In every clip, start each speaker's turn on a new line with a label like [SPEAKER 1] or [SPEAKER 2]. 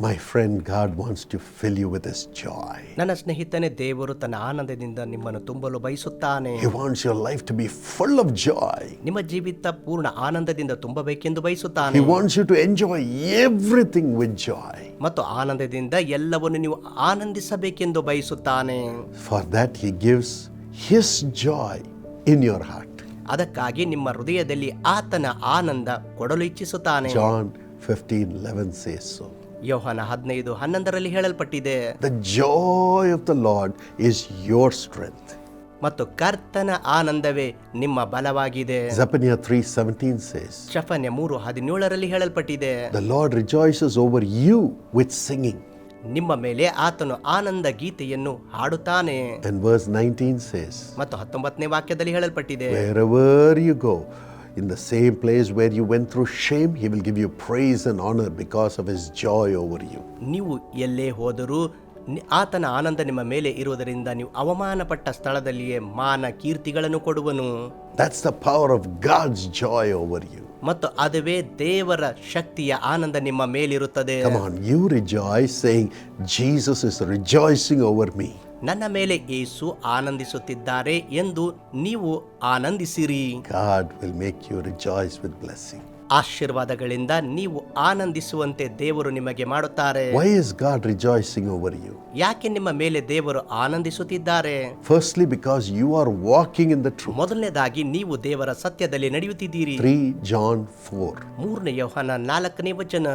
[SPEAKER 1] My friend, God wants to fill you with His joy.
[SPEAKER 2] ನನ್ನ ಸ್ನೇಹಿತನೇ ದೇವರು ತನ್ನ ಆನಂದದಿಂದ ನಿಮ್ಮನ್ನು ತುಂಬಲು ಬಯಸುತ್ತಾನೆ
[SPEAKER 1] He wants your life to be full of joy.
[SPEAKER 2] ನಿಮ್ಮ ಜೀವಿತ ಪೂರ್ಣ ಆನಂದದಿಂದ ತುಂಬಬೇಕೆಂದು
[SPEAKER 1] He
[SPEAKER 2] ಬಯಸುತ್ತಾನೆ
[SPEAKER 1] wants you to enjoy everything with joy.
[SPEAKER 2] ಮತ್ತು ಆನಂದದಿಂದ ಎಲ್ಲವನ್ನು ನೀವು ಆನಂದಿಸಬೇಕೆಂದು ಬಯಸುತ್ತಾನೆ
[SPEAKER 1] For that, He gives His joy in your heart.
[SPEAKER 2] ಅದಕ್ಕಾಗಿ ನಿಮ್ಮ ಹೃದಯದಲ್ಲಿ ಆತನ ಆನಂದ ಕೊಡಲು ಇಚ್ಛಿಸುತ್ತಾನೆ
[SPEAKER 1] John 15 11 says so.
[SPEAKER 2] ಯೋಹನ ಹದಿನೈದು ಹನ್ನೊಂದರಲ್ಲಿ ಹೇಳಲ್ಪಟ್ಟಿದೆ.
[SPEAKER 1] The joy of the lord is your strength
[SPEAKER 2] ಮತ್ತು ಕರ್ತನ ಆನಂದವೇ ನಿಮ್ಮ ಬಲವಾಗಿದೆ.
[SPEAKER 1] ಜಪನಿಯ ತ್ರೀ ಸೆವೆಂಟೀನ್ ಸೇಸ್
[SPEAKER 2] ಶಫನ್ಯ ಮೂರು ಹದಿನೇಳರಲ್ಲಿ ಹೇಳಲ್ಪಟ್ಟಿದೆ.
[SPEAKER 1] The lord rejoices over you with singing
[SPEAKER 2] ನಿಮ್ಮ ಮೇಲೆ ಆತನು ಆನಂದ ಗೀತೆಯನ್ನು ಹಾಡುತ್ತಾನೆ.
[SPEAKER 1] And verse 19 says,
[SPEAKER 2] ಮತ್ತು ಹತ್ತೊಂಬತ್ತನೇ ವಾಕ್ಯದಲ್ಲಿ ಹೇಳಲ್ಪಟ್ಟಿದೆ.
[SPEAKER 1] "Wherever you go, in the same place where you went through shame, he will give you praise and honor because of his joy over you."
[SPEAKER 2] ನೀವು ಎಲ್ಲೇ ಹೋದರೂ ಆತನ ಆನಂದ ನಿಮ್ಮ ಮೇಲೆ ಇರುವುದರಿಂದ ನೀವು ಅವಮಾನಪಟ್ಟ ಸ್ಥಳದಲ್ಲಿಯೇ ಮಾನ ಕೀರ್ತಿಗಳನ್ನು ಕೊಡುವನು
[SPEAKER 1] That's the power of God's joy over you.
[SPEAKER 2] ಮತ್ತು ಅದುವೇ ದೇವರ ಶಕ್ತಿಯ ಆನಂದ ನಿಮ್ಮ ಮೇಲಿರುತ್ತದೆ
[SPEAKER 1] Come on, you rejoice saying, "Jesus is rejoicing over me."
[SPEAKER 2] ನನ್ನ ಮೇಲೆ ಏಸು ಆನಂದಿಸುತ್ತಿದ್ದಾರೆ ಎಂದು ನೀವು ಆನಂದಿಸಿರಿ.
[SPEAKER 1] God will make you rejoice with blessing
[SPEAKER 2] ಆಶೀರ್ವಾದಗಳಿಂದ ನೀವು ಆನಂದಿಸುವಂತೆ ದೇವರು ನಿಮಗೆ ಮಾಡುತ್ತಾರೆ.
[SPEAKER 1] Why is God rejoicing over you
[SPEAKER 2] ಯಾಕೆ ನಿಮ್ಮ ಮೇಲೆ ದೇವರು ಆನಂದಿಸುತ್ತಿದ್ದಾರೆ?
[SPEAKER 1] Firstly because you are walking in the truth
[SPEAKER 2] ಮೊದಲನೇದಾಗಿ ನೀವು ದೇವರ ಸತ್ಯದಲ್ಲಿ ನಡೆಯುತ್ತಿದ್ದೀರಿ.
[SPEAKER 1] 3 ಜಾನ್ 4
[SPEAKER 2] ಮೂರನೇ ಯೋಹಾನ 4ನೇ ವಚನ.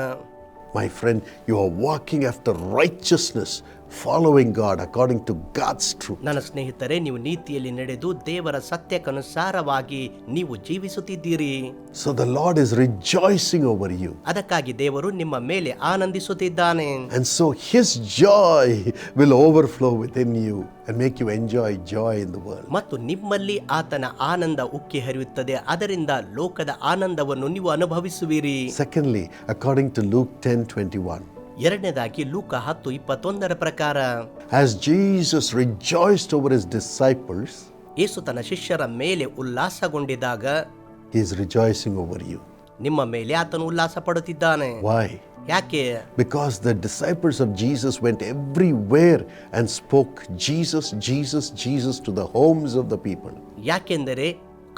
[SPEAKER 1] My friend you are walking after righteousness following God according to God's truth.
[SPEAKER 2] ನನ್ನ ಸ್ನೇಹಿತರೆ ನೀವು ನೀತಿಯಲ್ಲಿ ನಡೆದು ದೇವರ ಸತ್ಯಕ್ಕನುಸಾರವಾಗಿ ನೀವು ಜೀವಿಸುತ್ತಿದ್ದೀರಿ
[SPEAKER 1] So the Lord is rejoicing over you.
[SPEAKER 2] ಅದಕ್ಕಾಗಿ ದೇವರು ನಿಮ್ಮ ಮೇಲೆ ಆನಂದಿಸುತ್ತಿದ್ದಾನೆ
[SPEAKER 1] And so His joy will overflow within you and make you enjoy joy in the world.
[SPEAKER 2] ಮತ್ತು ನಿಮ್ಮಲ್ಲಿ ಆತನ ಆನಂದ ಉಕ್ಕಿ ಹರಿಯುತ್ತದೆ ಅದರಿಂದ ಲೋಕದ ಆನಂದವನ್ನು ನೀವು ಅನುಭವಿಸುವಿರಿ
[SPEAKER 1] Secondly, according to Luke 10 21,
[SPEAKER 2] ಎರಡನೇದಾಗಿ ಲೂಕ ಹತ್ತು ಇಪ್ಪತ್ತೊಂದರ ಪ್ರಕಾರ
[SPEAKER 1] as Jesus rejoiced over His disciples,
[SPEAKER 2] ಯೇಸು ತನ್ನ ಶಿಷ್ಯರ ಮೇಲೆ ಉಲ್ಲಾಸಗೊಂಡಿದಾಗ
[SPEAKER 1] He is rejoicing over you.
[SPEAKER 2] ನಿಮ್ಮ ಮೇಲೆ ಆತನು ಉಲ್ಲಾಸ ಪಡುತ್ತಿದ್ದಾನೆ
[SPEAKER 1] Why?
[SPEAKER 2] ಯಾಕೆ
[SPEAKER 1] Because the disciples of Jesus went everywhere and spoke Jesus, Jesus, Jesus to the homes of the people.
[SPEAKER 2] ಯಾಕೆಂದರೆ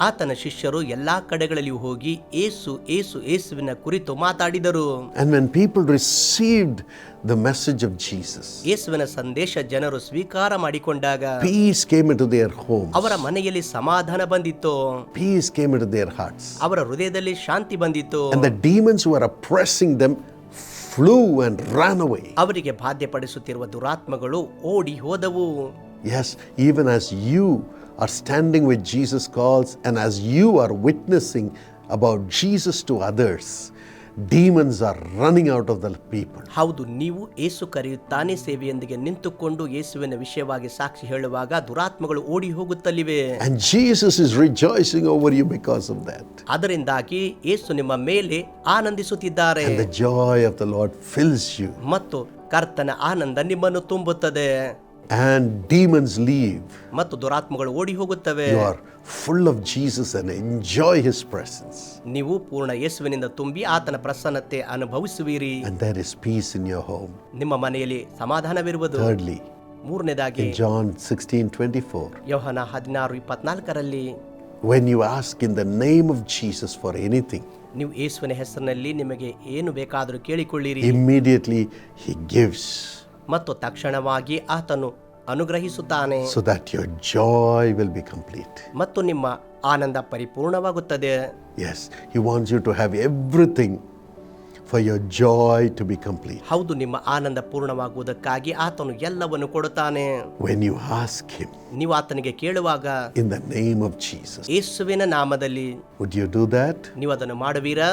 [SPEAKER 2] ಆತನ ಶಿಷ್ಯರು ಎಲ್ಲಾ ಕಡೆಗಳಲ್ಲಿ ಹೋಗಿ ಏಸು ಏಸು ಏಸುವಿನ ಕುರಿತು ಮಾತಾಡಿದರು
[SPEAKER 1] And when people received the message of Jesus,
[SPEAKER 2] ಯೇಸುವಿನ ಸಂದೇಶ ಜನರು ಸ್ವೀಕಾರ ಮಾಡಿಕೊಂಡಾಗ
[SPEAKER 1] peace came into their homes,
[SPEAKER 2] ಅವರ ಮನೆಯಲ್ಲಿ ಸಮಾಧಾನ ಬಂದಿತ್ತು
[SPEAKER 1] peace came into their hearts.
[SPEAKER 2] ಅವರ ಹೃದಯದಲ್ಲಿ ಶಾಂತಿ ಬಂದಿತ್ತು
[SPEAKER 1] And the demons who were oppressing them flew and ran away.
[SPEAKER 2] ಅವರಿಗೆ ಬಾಧ್ಯಪಡಿಸುತ್ತಿರುವ ದುರಾತ್ಮಗಳು ಓಡಿ ಹೋದವು
[SPEAKER 1] Yes, even as you are standing with Jesus' calls and as you are witnessing about Jesus to others, demons are running out of the people.
[SPEAKER 2] ಹೌದು ನೀವು ಏಸು ಕರೆಯುತ್ತಾನೆ ಸೇವೆಯೊಂದಿಗೆ ನಿಂತುಕೊಂಡು ಯೇಸುವಿನ ವಿಷಯವಾಗಿ ಸಾಕ್ಷಿ ಹೇಳುವಾಗ ದುರಾತ್ಮಗಳು ಓಡಿ ಹೋಗುತ್ತಲಿವೆ
[SPEAKER 1] And Jesus is rejoicing over you because of that.
[SPEAKER 2] ಅದರಿಂದಾಗಿ ಏಸು ನಿಮ್ಮ ಮೇಲೆ ಆನಂದಿಸುತ್ತಿದ್ದಾರೆ
[SPEAKER 1] And the joy of the Lord fills you.
[SPEAKER 2] ಮತ್ತು ಕರ್ತನ ಆನಂದ ನಿಮ್ಮನ್ನು ತುಂಬುತ್ತದೆ
[SPEAKER 1] And demons leave.
[SPEAKER 2] ಮತ್ತು ದುರಾತ್ಮಗಳು ಓಡಿ ಹೋಗುತ್ತವೆ
[SPEAKER 1] You are full of Jesus and enjoy His presence.
[SPEAKER 2] ನೀವು ಪೂರ್ಣ ಯೇಸುವಿನಿಂದ ತುಂಬಿ ಆತನ ಪ್ರಸನ್ನತೆ ಅನುಭವಿಸುವಿರಿ
[SPEAKER 1] And there is peace in your home.
[SPEAKER 2] ನಿಮ್ಮ ಮನೆಯಲ್ಲಿ ಸಮಾಧಾನವಿರುವುದು
[SPEAKER 1] Thirdly,
[SPEAKER 2] ಮೂರನೇದಾಗಿ
[SPEAKER 1] in John 16 24,
[SPEAKER 2] ಯೋಹನ ಹದಿನಾರು ಇಪ್ಪತ್ನಾಲ್ಕರಲ್ಲಿ
[SPEAKER 1] when you ask in the name of Jesus for anything,
[SPEAKER 2] ನೀವು ಯೇಸುವಿನ ಹೆಸರಿನಲ್ಲಿ ನಿಮಗೆ ಏನು ಬೇಕಾದರೂ ಕೇಳಿಕೊಳ್ಳಿರಿ
[SPEAKER 1] immediately He gives
[SPEAKER 2] ಮತ್ತು ತಕ್ಷಣವಾಗಿ ಆತನು ಅನುಗ್ರಹಿಸುತ್ತಾನೆ
[SPEAKER 1] so that your joy will be complete.
[SPEAKER 2] ಮತ್ತು ನಿಮ್ಮ ಆನಂದ ಪರಿಪೂರ್ಣವಾಗುತ್ತದೆ
[SPEAKER 1] Yes, He wants you to have everything for your joy to be complete.
[SPEAKER 2] ಹೌದು ನಿಮ್ಮ ಆನಂದ ಪೂರ್ಣವಾಗುವುದಕ್ಕಾಗಿ ಆತನು ಎಲ್ಲವನ್ನು ಕೊಡುತ್ತಾನೆ
[SPEAKER 1] When you ask Him
[SPEAKER 2] ನೀವು ಆತನಿಗೆ ಕೇಳುವಾಗ
[SPEAKER 1] in the name of Jesus,
[SPEAKER 2] ಯೇಸುವಿನ ನಾಮದಲ್ಲಿ
[SPEAKER 1] would you do that?
[SPEAKER 2] ನೀವು ಅದನ್ನು ಮಾಡುವಿರಾ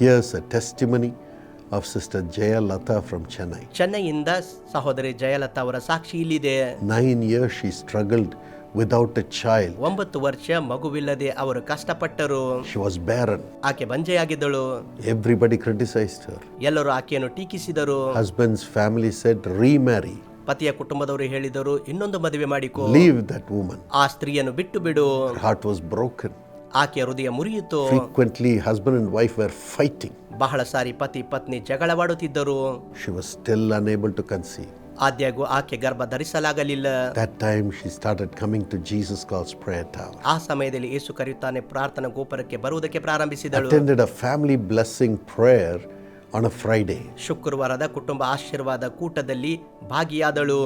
[SPEAKER 1] Here's a testimony of Sister Jaya Lata from Chennai.
[SPEAKER 2] ಚೆನ್ನೈಯಿಂದ ಸಹೋದರಿ ಜಯಲತಾ ಅವರ ಸಾಕ್ಷಿ ಇಲ್ಲಿದೆ
[SPEAKER 1] Nine years she struggled without a child.
[SPEAKER 2] ಒಂಬತ್ತು ವರ್ಷ ಮಗುವಿಲ್ಲದೆ ಅವರು ಕಷ್ಟಪಟ್ಟರು
[SPEAKER 1] She was barren.
[SPEAKER 2] ಆಕೆ ಬಂಜೆಯಾಗಿದ್ದಳು
[SPEAKER 1] Everybody criticized her.
[SPEAKER 2] ಎಲ್ಲರೂ ಆಕೆಯನ್ನು ಟೀಕಿಸಿದರು
[SPEAKER 1] Husband's family said, remarry,
[SPEAKER 2] ಪತಿಯ ಕುಟುಂಬದವರು ಹೇಳಿದರು ಇನ್ನೊಂದು ಮದುವೆ ಮಾಡಿಕೊ
[SPEAKER 1] leave that woman.
[SPEAKER 2] ಆ ಸ್ತ್ರೀಯನ್ನು ಬಿಟ್ಟು ಬಿಡು
[SPEAKER 1] Her heart was broken.
[SPEAKER 2] ಆಕೆಯ ಹೃದಯ ಮುರಿಯಿತು.
[SPEAKER 1] Frequently husband and wife were fighting
[SPEAKER 2] ಬಹಳ ಸಾರಿ ಪತಿ ಪತ್ನಿ ಜಗಳವಾಡುತ್ತಿದ್ದರು.
[SPEAKER 1] She was still unable to conceive
[SPEAKER 2] ಆದ್ಯಾಗೂ ಆಕೆ ಗರ್ಭ ಧರಿಸಲಾಗಲಿಲ್ಲ
[SPEAKER 1] that time she started coming to Jesus calls prayer
[SPEAKER 2] ಆ ಸಮಯದಲ್ಲಿ ಯೇಸು ಕರೆಯುತ್ತಾನೆ ಪ್ರಾರ್ಥನಾ ಗೋಪುರಕ್ಕೆ ಬರುವುದಕ್ಕೆ ಪ್ರಾರಂಭಿಸಿದಳು.
[SPEAKER 1] Attended a family blessing prayer on a Friday.
[SPEAKER 2] ಶುಕ್ರವಾರದ ಕುಟುಂಬ ಆಶೀರ್ವಾದ ಕೂಟದಲ್ಲಿ ಭಾಗಿಯಾದಳು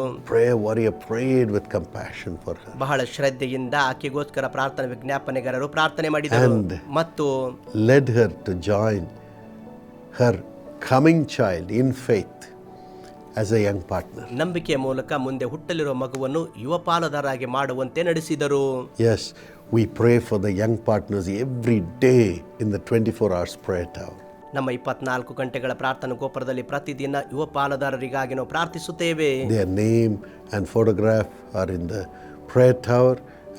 [SPEAKER 1] warrior prayed with compassion for her.
[SPEAKER 2] ಬಹಳ ಶ್ರದ್ಧೆಯಿಂದ ಆಕೆಗೋಸ್ಕರ ಪ್ರಾರ್ಥನೆ ವಿಜ್ಞಾಪನೆಗಾರರು ಪ್ರಾರ್ಥನೆ ಮಾಡಿದರು
[SPEAKER 1] And-
[SPEAKER 2] ಮತ್ತು
[SPEAKER 1] led her to join her coming child in faith as a young partner.
[SPEAKER 2] ನಂಬಿಕೆಯ ಮೂಲಕ ಮುಂದೆ ಹುಟ್ಟಲಿರುವ ಮಗುವನ್ನು ಯುವ ಪಾಲುದಾರಾಗಿ ಮಾಡುವಂತೆ ನಡೆಸಿದರು
[SPEAKER 1] Yes, we pray for the young partners every day in the 24 hours prayer tower.
[SPEAKER 2] ನಮ್ಮ ಇಪ್ಪತ್ನಾಲ್ಕು ಗಂಟೆಗಳ ಪ್ರಾರ್ಥನಾ ಗೋಪುರದಲ್ಲಿ ಪ್ರತಿದಿನ ಯುವ ಪಾಲುದಾರರಿಗಾಗಿ ನಾವು ಪ್ರಾರ್ಥಿಸುತ್ತೇವೆ
[SPEAKER 1] Their name and photograph are in the prayer tower,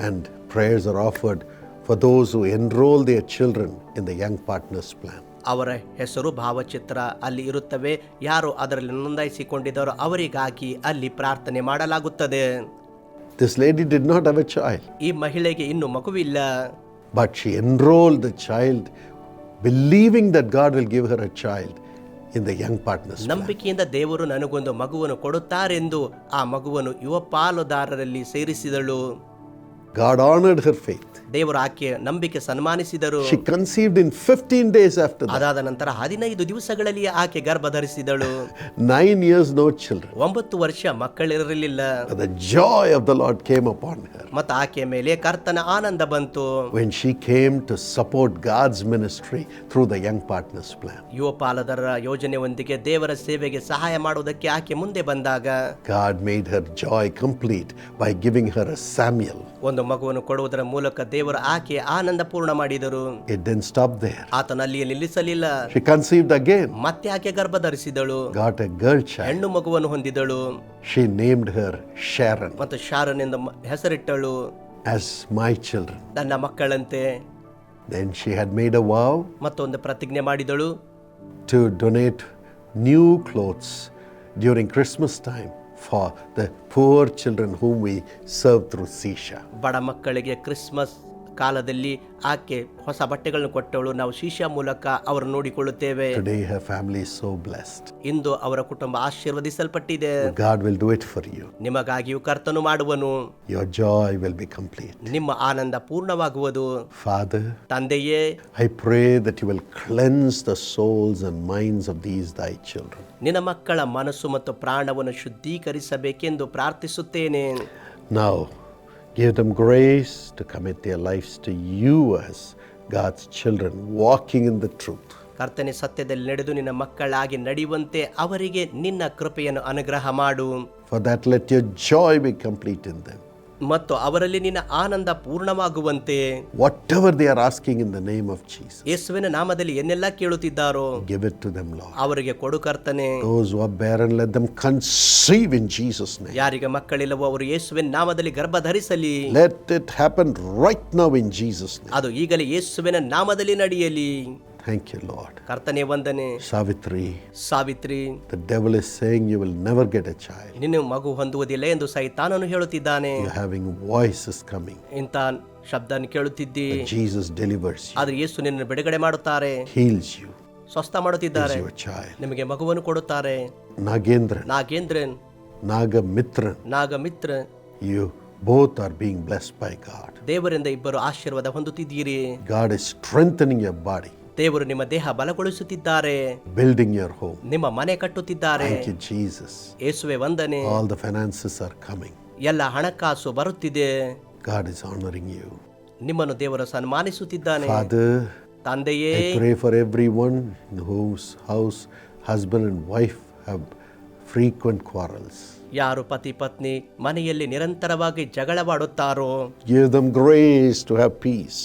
[SPEAKER 1] and prayers are offered for those who enroll their children in the young partners plan.
[SPEAKER 2] ಅವರ ಹೆಸರು ಭಾವಚಿತ್ರ ಅಲ್ಲಿ ಇರುತ್ತವೆ ಯಾರು ಅದರಲ್ಲಿ ನೋಂದಾಯಿಸಿಕೊಂಡಿದ್ದಾರೋ ಅವರಿಗಾಗಿ ಅಲ್ಲಿ ಪ್ರಾರ್ಥನೆ ಮಾಡಲಾಗುತ್ತದೆ
[SPEAKER 1] This lady did not have a child,
[SPEAKER 2] ಈ ಮಹಿಳೆಗೆ ಇನ್ನು ಮಗುವಿಲ್ಲ
[SPEAKER 1] but she enrolled the child, believing that God will give her a child in the young partners
[SPEAKER 2] ನಂಬಿಕೆಯಿಂದ ದೇವರು ನನಗೊಂದು ಮಗುವನ್ನು ಕೊಡುತ್ತಾರೆಂದು ಆ ಮಗುವನ್ನು ಯುವ ಪಾಲುದಾರರಲ್ಲಿ ಸೇರಿಸಿದಳು.
[SPEAKER 1] ಗಾಡ್ ಆನರ್ಡ್ ಹರ್ ಫೇತ್
[SPEAKER 2] ದೇವರು ಆಕೆ ನಂಬಿಕೆ ಸನ್ಮಾನಿಸಿದರು
[SPEAKER 1] She conceived in 15 days after that.
[SPEAKER 2] ಅದಾದ ನಂತರ ಹದಿನೈದು ದಿವಸಗಳಲ್ಲಿ ಆಕೆ ಗರ್ಭ ಧರಿಸಿದಳು
[SPEAKER 1] Nine years, no children.
[SPEAKER 2] ಒಂಬತ್ತು ವರ್ಷ ಮಕ್ಕಳಿರಲಿಲ್ಲ
[SPEAKER 1] But the joy of the Lord came upon her
[SPEAKER 2] ಮತ್ತು ಆಕೆಯ ಮೇಲೆ ಕರ್ತನ ಆನಂದ ಬಂತು
[SPEAKER 1] when she came to support God's ministry through the Young Partners Plan.
[SPEAKER 2] ಯುವ ಪಾಲದರ ಯೋಜನೆಯೊಂದಿಗೆ ದೇವರ ಸೇವೆಗೆ ಸಹಾಯ ಮಾಡುವುದಕ್ಕೆ ಆಕೆ ಮುಂದೆ ಬಂದಾಗ
[SPEAKER 1] God made her joy complete by giving her a Samuel.
[SPEAKER 2] ಒಂದು ಮಗುವನ್ನು ಕೊಡುವುದರ ಮೂಲಕ ದೇವರು ಆಕೆ ಆನಂದ ಪೂರ್ಣ ಮಾಡಿದರು
[SPEAKER 1] It didn't stop there.
[SPEAKER 2] ಆತನಲ್ಲಿಯೇ ನಿಲ್ಲಿಸಲಿಲ್ಲ
[SPEAKER 1] She conceived again,
[SPEAKER 2] ಮತ್ತೆ ಆಕೆ ಗರ್ಭ ಧರಿಸಿದಳು
[SPEAKER 1] got a girl child.
[SPEAKER 2] ಹೆಣ್ಣು ಮಗುವನ್ನು ಹೊಂದಿದಳು
[SPEAKER 1] She named her Sharon
[SPEAKER 2] ಮತ್ತು ಶಾರನ್ ಎಂದು ಮ- ಹೆಸರಿಟ್ಟಳು
[SPEAKER 1] as my children.
[SPEAKER 2] ನನ್ನ ಮಕ್ಕಳಂತೆ
[SPEAKER 1] Then she had made a vow
[SPEAKER 2] ಮತ್ತೊಂದು ಪ್ರತಿಜ್ಞೆ ಮಾಡಿದಳು
[SPEAKER 1] to donate new clothes during Christmas time for the poor children whom we serve through Sisha.
[SPEAKER 2] ಬಡ ಮಕ್ಕಳಿಗೆ ಕ್ರಿಸ್ಮಸ್ ಕಾಲದಲ್ಲಿ ಆಕೆ ಹೊಸ ಬಟ್ಟೆಗಳನ್ನು ಕೊಟ್ಟವಳು ನಾವು ಶೀಶಾ ಮೂಲಕ ಅವರು ನೋಡಿಕೊಳ್ಳುತ್ತೇವೆ
[SPEAKER 1] Today, her family is so blessed.
[SPEAKER 2] ಇಂದು ಅವರ ಕುಟುಂಬ ಆಶೀರ್ವದಿಸಲ್ಪಟ್ಟಿದೆ
[SPEAKER 1] God will do it for you.
[SPEAKER 2] ನಿಮಗಾಗಿಯೂ ಕರ್ತನು ಮಾಡುವನು
[SPEAKER 1] Your joy will be complete.
[SPEAKER 2] ನಿಮ್ಮ ಆನಂದ ಪೂರ್ಣವಾಗುವುದು
[SPEAKER 1] Father,
[SPEAKER 2] ತಂದೆಯೇ
[SPEAKER 1] I pray that you will cleanse the souls and minds of these thy children.
[SPEAKER 2] ನಿನ್ನ ಮಕ್ಕಳ ಮನಸ್ಸು ಮತ್ತು ಪ್ರಾಣವನ್ನು ಶುದ್ಧೀಕರಿಸಬೇಕೆಂದು ಪ್ರಾರ್ಥಿಸುತ್ತೇನೆ
[SPEAKER 1] Now, give them grace to commit their lives to you as God's children, walking in the truth.
[SPEAKER 2] ಕರ್ತನೆ ಸತ್ಯದಲ್ಲಿ ನಡೆದು ನಿನ್ನ ಮಕ್ಕಳಾಗಿ ನಡೆಯುವಂತೆ ಅವರಿಗೆ ನಿನ್ನ ಕೃಪೆಯನ್ನು ಅನುಗ್ರಹ ಮಾಡು
[SPEAKER 1] For that, let your joy be complete in them.
[SPEAKER 2] ಮತ್ತು ಅವರಲ್ಲಿ ನಿನ್ನ ಆನಂದ ಪೂರ್ಣವಾಗುವಂತೆ.
[SPEAKER 1] Whatever they are asking in the name of Jesus
[SPEAKER 2] ಯೇಸುವಿನ ನಾಮದಲ್ಲಿ ಏನೆಲ್ಲ ಕೇಳುತ್ತಿದ್ದಾರೋ
[SPEAKER 1] give it to them lord
[SPEAKER 2] ಅವರಿಗೆ ಕೊಡು ಕರ್ತನೆ.
[SPEAKER 1] Those who are barren let them conceive in Jesus
[SPEAKER 2] ಯಾರಿಗೆ ಮಕ್ಕಳಿಲ್ಲವೋ ಅವರು ಯೇಸುವಿನ ನಾಮದಲ್ಲಿ ಗರ್ಭ ಧರಿಸಲಿ
[SPEAKER 1] let it happen right now in Jesus
[SPEAKER 2] ಅದು ಈಗಲೇ ಯೇಸುವಿನ ನಾಮದಲ್ಲಿ ನಡೆಯಲಿ.
[SPEAKER 1] ಥ್ಯಾಂಕ್ ಯು ಲಾರ್ಡ್
[SPEAKER 2] ಕರ್ತನೆ ವಂದನೆ.
[SPEAKER 1] Savitri
[SPEAKER 2] Savitri.
[SPEAKER 1] The devil is saying you will never get a child
[SPEAKER 2] ನಿನ್ನ ಮಗು ಹೊಂದುವುದಿಲ್ಲ ಎಂದು ಸೈತಾನನು ಹೇಳುತ್ತಿದ್ದಾನೆ.
[SPEAKER 1] You having voice is coming
[SPEAKER 2] ಇಂತ ಶಬ್ದನ ಕೇಳುತ್ತಿದ್ದಿ.
[SPEAKER 1] ಜೀಸಸ್ ಡೆಲಿವರ್ಸ್
[SPEAKER 2] ಆದ್ರೆ ಯೇಸು ನಿನ್ನ ಬಿಡುಗಡೆ ಮಾಡುತ್ತಾರೆ.
[SPEAKER 1] ಹೀಲ್ಸ್ ಯು
[SPEAKER 2] ಸ್ವಸ್ಥ ಮಾಡುತ್ತಿದ್ದಾರೆ. ನಿಮಗೆ ಮಗುವನ್ನು ಕೊಡುತ್ತಾರೆ.
[SPEAKER 1] Nagendra Nagendran.
[SPEAKER 2] Naga
[SPEAKER 1] Nagamitra.
[SPEAKER 2] Nagamitra
[SPEAKER 1] you both are being blessed by God
[SPEAKER 2] ದೇವರಿಂದ ಇಬ್ಬರು ಆಶೀರ್ವಾದ ಹೊಂದುತ್ತಿದ್ದೀರಿ.
[SPEAKER 1] God is strengthening your body
[SPEAKER 2] ದೇವರು ನಿಮ್ಮ ದೇಹ ಬಲಗೊಳಿಸುತ್ತಿದ್ದಾರೆ.
[SPEAKER 1] ಬಿಲ್ಡಿಂಗ್ ಯುವರ್ ಹೋಮ್
[SPEAKER 2] ನಿಮ್ಮ ಮನೆ ಕಟ್ಟುತ್ತಿದ್ದಾರೆ.
[SPEAKER 1] ಜೀಸಸ್
[SPEAKER 2] ಯೇಸುವೆ ವಂದನೆ.
[SPEAKER 1] All the finances are coming
[SPEAKER 2] ಎಲ್ಲ ಹಣಕಾಸು ಬರುತ್ತಿದೆ.
[SPEAKER 1] ಗಾಡ್ ಇಸ್ ಆನರಿಂಗ್ ಯು
[SPEAKER 2] ನಿಮ್ಮನ್ನು ದೇವರು ಸನ್ಮಾನಿಸುತ್ತಿದ್ದಾನೆ.
[SPEAKER 1] ಫಾದರ್
[SPEAKER 2] ತಂದೆಯೇ.
[SPEAKER 1] I pray for every one in the house house husband and wife have frequent quarrels
[SPEAKER 2] ಯಾರು ಪತಿ ಪತ್ನಿ ಮನೆಯಲ್ಲಿ ನಿರಂತರವಾಗಿ ಜಗಳವಾಡುತ್ತಾರೋ.
[SPEAKER 1] Give them grace to have peace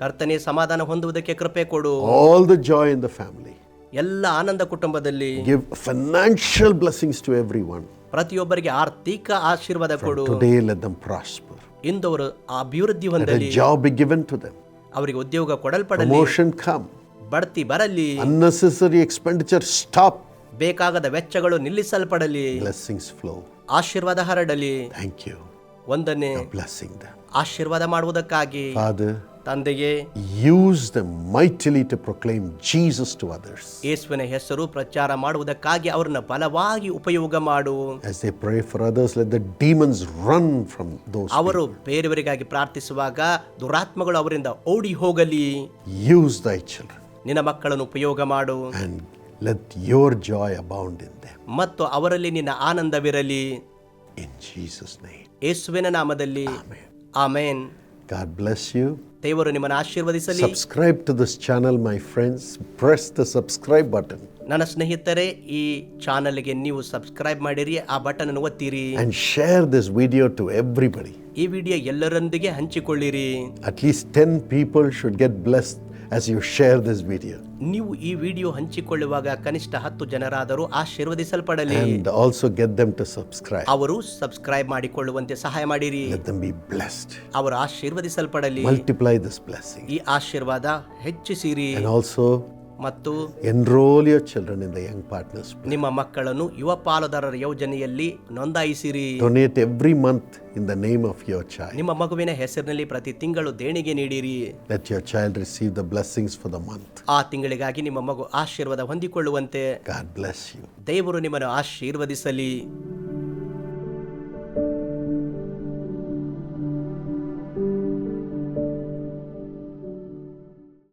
[SPEAKER 2] ಕರ್ತನೆ ಸಮಾಧಾನ ಹೊಂದುವುದಕ್ಕೆ ಕೃಪೆ ಕೊಡು
[SPEAKER 1] All the joy in the family.
[SPEAKER 2] ಎಲ್ಲ ಆನಂದ ಕುಟುಂಬದಲ್ಲಿ
[SPEAKER 1] Give financial blessings to everyone.
[SPEAKER 2] ಪ್ರತಿಯೊಬ್ಬರಿಗೆ ಆರ್ಥಿಕ ಆಶೀರ್ವಾದ ಕೊಡು
[SPEAKER 1] Today, let them prosper.
[SPEAKER 2] ಇಂದು ಅವರು ಅಭಿವೃದ್ಧಿ
[SPEAKER 1] Let
[SPEAKER 2] ಹೊಂದಲಿ
[SPEAKER 1] a job be given to them.
[SPEAKER 2] ಅವರಿಗೆ ಉದ್ಯೋಗ ಕೊಡಲ್ಪಡಲಿ
[SPEAKER 1] Promotion come.
[SPEAKER 2] ಬಡ್ತಿ ಬರಲಿ
[SPEAKER 1] Unnecessary expenditure stop.
[SPEAKER 2] ಬೇಕಾಗದ ವೆಚ್ಚಗಳು ನಿಲ್ಲಿಸಲ್ಪಡಲಿ
[SPEAKER 1] Blessings flow.
[SPEAKER 2] ಆಶೀರ್ವಾದ ಹರಡಲಿ
[SPEAKER 1] Thank you.
[SPEAKER 2] ಒಂದನೇ
[SPEAKER 1] Blessing them.
[SPEAKER 2] ಆಶೀರ್ವಾದ ಮಾಡುವುದಕ್ಕಾಗಿ
[SPEAKER 1] Father,
[SPEAKER 2] ತಂದೆಗೆ
[SPEAKER 1] use the mightily to proclaim Jesus to others
[SPEAKER 2] ಯೇಸುವಿನ ಹೆಸರು ಪ್ರಚಾರ ಮಾಡುವುದಕ್ಕಾಗಿ ಅವರನ್ನು ಬಲವಾಗಿ ಉಪಯೋಗ ಮಾಡು.
[SPEAKER 1] As they pray for others let the demons run from those
[SPEAKER 2] ಅವರು ಬೇರೆವರಿಗಾಗಿ ಪ್ರಾರ್ಥಿಸುವಾಗ ದುರಾತ್ಮಗಳು ಅವರಿಂದ ಓಡಿ ಹೋಗಲಿ.
[SPEAKER 1] ಯೂಸ್ ದ ಚಿಲ್ಡ್ರನ್
[SPEAKER 2] ನಿನ್ನ ಮಕ್ಕಳನ್ನು ಉಪಯೋಗ ಮಾಡು.
[SPEAKER 1] And let your joy abound in them
[SPEAKER 2] ಮತ್ತು ಅವರಲ್ಲಿ ನಿನ್ನ ಆನಂದವಿರಲಿ.
[SPEAKER 1] ಇನ್ ಜೀಸಸ್ ನೇಮ್
[SPEAKER 2] ಯೇಸುವಿನ ನಾಮದಲ್ಲಿ. Amen amen.
[SPEAKER 1] God bless you.
[SPEAKER 2] ದೇವರು ನಿಮ್ಮನ್ನು ಆಶೀರ್ವದಿಸಲಿ
[SPEAKER 1] Subscribe to this channel, my friends. Press the subscribe button
[SPEAKER 2] ನನ್ನ ಸ್ನೇಹಿತರೆ ಈ ಚಾನಲ್ಗೆ ನೀವು ಸಬ್ಸ್ಕ್ರೈಬ್ ಮಾಡಿರಿ ಆ ಬಟನ್ ಅನ್ನು ಒತ್ತಿರಿ
[SPEAKER 1] and share this video to everybody.
[SPEAKER 2] ಈ ವಿಡಿಯೋ ಎಲ್ಲರೊಂದಿಗೆ ಹಂಚಿಕೊಳ್ಳಿರಿ
[SPEAKER 1] At least 10 people should get blessed as you share this video.
[SPEAKER 2] ನೀವು ಈ ವಿಡಿಯೋ ಹಂಚಿಕೊಳ್ಳುವಾಗ ಕನಿಷ್ಠ ಹತ್ತು ಜನರಾದರೂ ಆಶೀರ್ವದಿಸಲ್ಪಡಲಿ
[SPEAKER 1] And also get them to subscribe.
[SPEAKER 2] ಅವರು ಸಬ್ಸ್ಕ್ರೈಬ್ ಮಾಡಿಕೊಳ್ಳುವಂತೆ ಸಹಾಯ ಮಾಡಿರಿ
[SPEAKER 1] Let them be blessed.
[SPEAKER 2] ಅವರು ಆಶೀರ್ವದಿಸಲ್ಪಡಲಿ
[SPEAKER 1] Multiply this blessing.
[SPEAKER 2] ಈ ಆಶೀರ್ವಾದ ಹೆಚ್ಚಿಸಿರಿ
[SPEAKER 1] And also
[SPEAKER 2] ಮತ್ತು
[SPEAKER 1] enrol your children in the young partners
[SPEAKER 2] ನಿಮ್ಮ ಮಕ್ಕಳನ್ನು ಯುವ ಪಾಲುದಾರರ ಯೋಜನೆಯಲ್ಲಿ ನೋಂದಾಯಿಸಿರಿ.
[SPEAKER 1] Donate every month in the name of your child
[SPEAKER 2] ನಿಮ್ಮ ಮಗುವಿನ ಹೆಸರಿನಲ್ಲಿ ಪ್ರತಿ ತಿಂಗಳು ದೇಣಿಗೆ ನೀಡಿರಿ.
[SPEAKER 1] Let your child receive the blessings for the month
[SPEAKER 2] ಆ ತಿಂಗಳಿಗಾಗಿ ನಿಮ್ಮ ಮಗು ಆಶೀರ್ವಾದ ಹೊಂದಿಕೊಳ್ಳುವಂತೆ.
[SPEAKER 1] ಗಾಡ್ ಬ್ಲೆಸ್ ಯು
[SPEAKER 2] ದೇವರು ನಿಮ್ಮನ್ನು ಆಶೀರ್ವದಿಸಲಿ.